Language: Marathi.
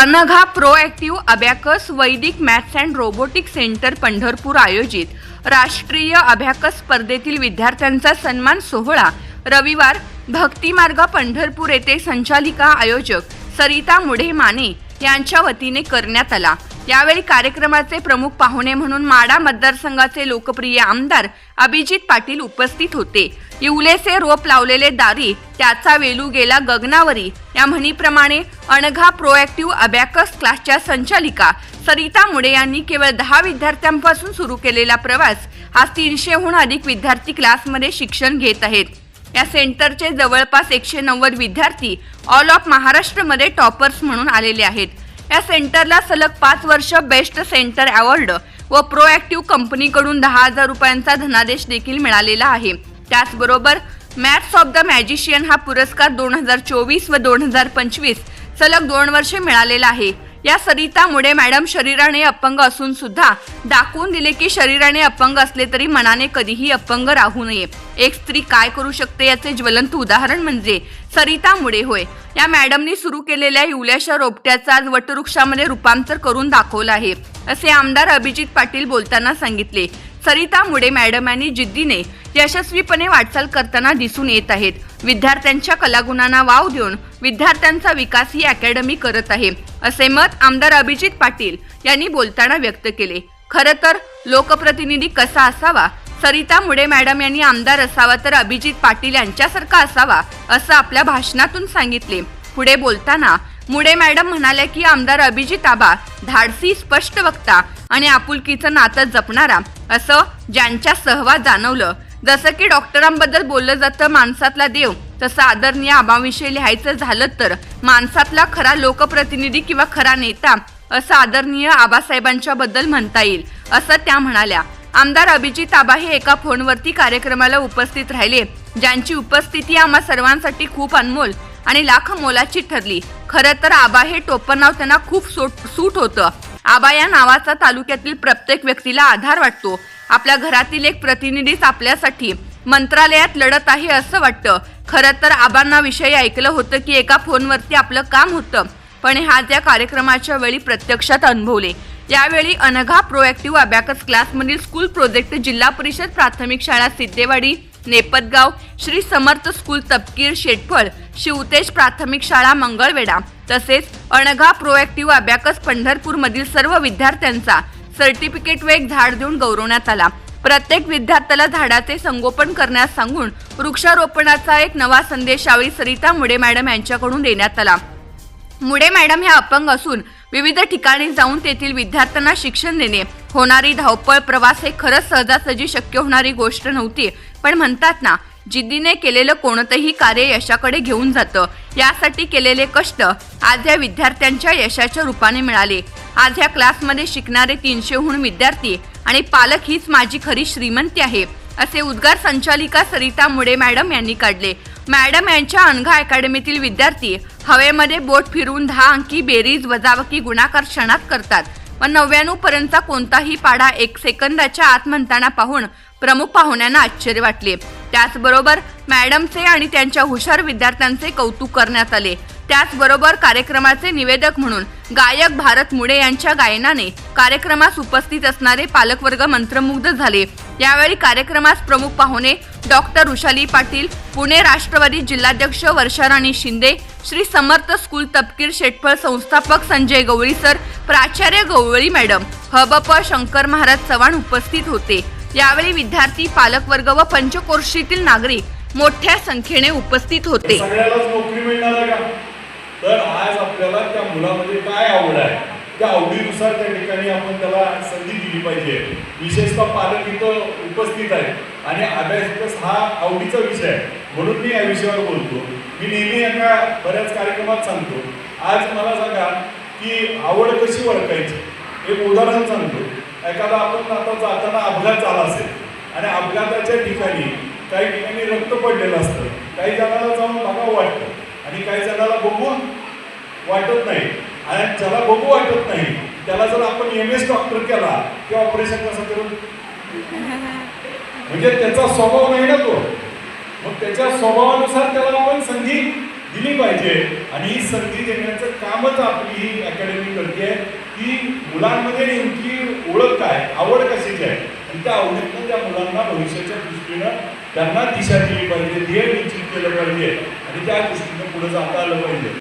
Anagha proactive abacus Vedic maths and robotic centre Pandharpur आयोजित. राष्ट्रीय अभ्याकस स्पर्धेतील विद्यार्थ्यांचा सन्मान सोहळा. रविवार भक्तिमार्ग पंढरपूर येथे संचालिका आयोजक सरिता मुढे माने यांच्या वतीने करण्यात आला. यावेळी कार्यक्रमाचे प्रमुख पाहुणे म्हणून माडा मतदारसंघाचे लोकप्रिय आमदार अभिजित पाटील उपस्थित होते. इवलेसे रोप लावलेले दारी त्याचा वेलू गेला गगनावरी. या म्हणीप्रमाणे अणघा प्रोएक्टिव्ह अबॅकस क्लासच्या संचालिका सरिता मुडे यांनी केवळ दहा विद्यार्थ्यांपासून सुरू केलेला प्रवास आज तीनशेहून अधिक विद्यार्थी क्लासमध्ये शिक्षण घेत आहेत. या सेंटरचे जवळपास एकशे नव्वद विद्यार्थी ऑल ऑफ महाराष्ट्रमध्ये टॉपर्स म्हणून आलेले आहेत. या सेंटरला सलग पाच वर्ष बेस्ट सेंटर अवॉर्ड व प्रोएक्टिव्ह कंपनीकडून दहा हजार रुपयांचा धनादेश देखील मिळालेला आहे. त्याचबरोबर मॅथ्स ऑफ द मॅजिशियन हा पुरस्कार दोन हजार चोवीस व दोन हजार पंचवीस सलग दोन वर्षे मिळालेला आहे. या सरिता मुळे मॅडम शरीराने अपंग असून सुद्धा दाखवून दिले की शरीराने अपंग असले तरी मनाने कधीही अपंग राहू नये. एक स्त्री काय करू शकते याचे ज्वलंत उदाहरण म्हणजे सरिता मुळे होय. या मॅडमनी सुरू केलेल्या युल्याशा रोपट्याचा आज वटवृक्षामध्ये रूपांतर करून दाखवलं आहे असे आमदार अभिजित पाटील बोलताना सांगितले. सरिता मुळे मॅडम यांनी जिद्दीने यशस्वीपणे वाटचाल करताना दिसून येत आहेत. विद्यार्थ्यांच्या कलागुणांना वाव देऊन विद्यार्थ्यांचा विकास ही अकॅडमी करत आहे असे मत आमदार अभिजित पाटील यांनी बोलताना व्यक्त केले. खरं तर लोकप्रतिनिधी कसा असावा? सरिता मुडे मॅडम यांनी आमदार असावा तर अभिजित पाटील यांच्यासारखा असावा असं आपल्या भाषणातून सांगितले. पुढे बोलताना मुडे मॅडम म्हणाल्या की आमदार अभिजित आबा धाडसी स्पष्ट वक्ता आणि आपुलकीचं नातं जपणारा असं ज्यांच्या सहवास जाणवलं. जसं की डॉक्टरांबद्दल बोललं जातं माणसातला देव तसं आदरणीय आबाविषयी लिहायचं झालं तर माणसातला खरा लोकप्रतिनिधी किंवा खरा नेता असं आदरणीय आबासाहेबांच्या बद्दल म्हणता येईल असं त्या म्हणाल्या. आमदार अभिजित आबा हे एका फोनवरती कार्यक्रमाला उपस्थित राहिले. ज्यांची उपस्थिती आम्हा सर्वांसाठी खूप अनमोल आणि लाख मोलाची ठरली. खरं तर आबा हे टोपणनाव त्यांना खूप सूट सूट होतं. आबा या नावाचा तालुक्यातील प्रत्येक व्यक्तीला आधार वाटतो. आपल्या घरातील एक प्रतिनिधीच आपल्यासाठी मंत्रालयात लढत आहे असं वाटतं. खरं तर आबांना विषयी ऐकलं होतं की एका फोनवरती आपलं काम होतं. पण हा त्या या कार्यक्रमाच्या वेळी प्रत्यक्षात अनुभवले. यावेळी अनघा प्रोएक्टिव्ह अभ्याकस क्लासमधील स्कूल प्रोजेक्ट जिल्हा परिषद प्राथमिक शाळा सिद्धेवाडी नेपतगाव श्री समर्थ स्कूल तपकीर शेटफळ शिवतेज प्राथमिक शाळा मंगळवेढा तसेच अनघा प्रोएक्टिव्ह अभ्याकस पंढरपूरमधील सर्व विद्यार्थ्यांचा सर्टिफिकेट व एक झाड देऊन गौरवण्यात आला. प्रत्येक विद्यार्थ्याला झाडाचे संगोपन करण्यास सांगून वृक्षारोपणाचा एक नवा संदेश यावेळी सरिता मुडे मॅडम यांच्याकडून देण्यात आला. मुडे मॅडम ह्या अपंग असून विविध ठिकाणी जाऊन तेथील विद्यार्थ्यांना शिक्षण देणे होणारी धावपळ प्रवास हे खरंच सहजासहजी शक्य होणारी गोष्ट नव्हती. पण म्हणतात ना जिद्दीने केलेलं कोणतंही कार्य यशाकडे घेऊन जातं. यासाठी केलेले कष्ट आज या विद्यार्थ्यांच्या यशाच्या रूपाने मिळाले. आज या क्लासमध्ये शिकणारे तीनशेहून विद्यार्थी आणि पालक हीच माझी खरी श्रीमंती आहे असे उद्गार संचालिका सरिता मुडे मॅडम यांनी काढले. मॅडम यांच्या अनघा अकॅडमीतील विद्यार्थी हवेमध्ये बोट फिरवून दहा अंकी बेरीज वजावकी गुणाकार क्षणात करतात. व नव्याण्णव पर्यंतचा कोणताही पाढा एक सेकंदाच्या आत म्हणताना पाहून प्रमुख पाहुण्यांना आश्चर्य वाटले. त्याचबरोबर मॅडमचे आणि त्यांच्या हुशार विद्यार्थ्यांचे कौतुक करण्यात आले. त्याचबरोबर कार्यक्रमाचे निवेदक म्हणून गायक भारत मुडे यांच्या गायनाने कार्यक्रमास उपस्थित असणारे पालकवर्ग मंत्रमुग्ध झाले. यावेळी कार्यक्रमास प्रमुख पाहुणे डॉक्टर रुशाली पाटील पुणे राष्ट्रवादी जिल्हाध्यक्ष वर्षाराणी शिंदे श्री समर्थ स्कूल तपकीर शेटफळ संस्थापक संजय गवळी सर प्राचार्य गवळी मॅडम हबप शंकर महाराज चव्हाण उपस्थित होते. यावेळी विद्यार्थी पालकवर्ग व पंचकोर्शीतील नागरिक मोठ्या संख्येने उपस्थित होते. सगळ्यालाच नोकरी मिळणार का? तर आज आपल्याला त्या मुलामध्ये काय आवड आहे? त्या आवडीनुसार त्या ठिकाणी आपण त्याला संधी दिली पाहिजे. विशेषतः पालक इथं उपस्थित आहेत. आणि अभ्यास हा आवडीचा विषय आहे. म्हणून मी या विषयावर बोलतो. मी नेहमी एका बऱ्याच कार्यक्रमात सांगतो. आज मला सांगा की आवड कशी ओळखायची? एक उदाहरण सांगतो. एखादा आपण आता जाताना अपघात झाला असेल आणि अपघाताच्या ठिकाणी काही ठिकाणी रक्त पडलेलं असतं. काही जणाला जाऊन बघावं वाटतं. आणि काही जणाला बघून वाटत नाही. आणि ज्याला बघू वाटत नाही त्याला जर आपण एम एस डॉक्टर केला ते ऑपरेशन कसं करू? म्हणजे त्याचा स्वभाव नाही ना तो. मग त्याच्या स्वभावानुसार त्याला आपण संधी दिली पाहिजे. आणि ही संधी देण्याचं कामच आपली ही अकॅडमी करते. की मुलांमध्ये नेमकी ओळख काय आवड कशाची आहे आणि त्या आवडीतनं त्या मुलांना भविष्याच्या दृष्टीनं त्यांना दिशा दिली पाहिजे ध्येय निश्चित केलं पाहिजे. आणि त्या दृष्टीनं पुढे जाता आलं पाहिजे.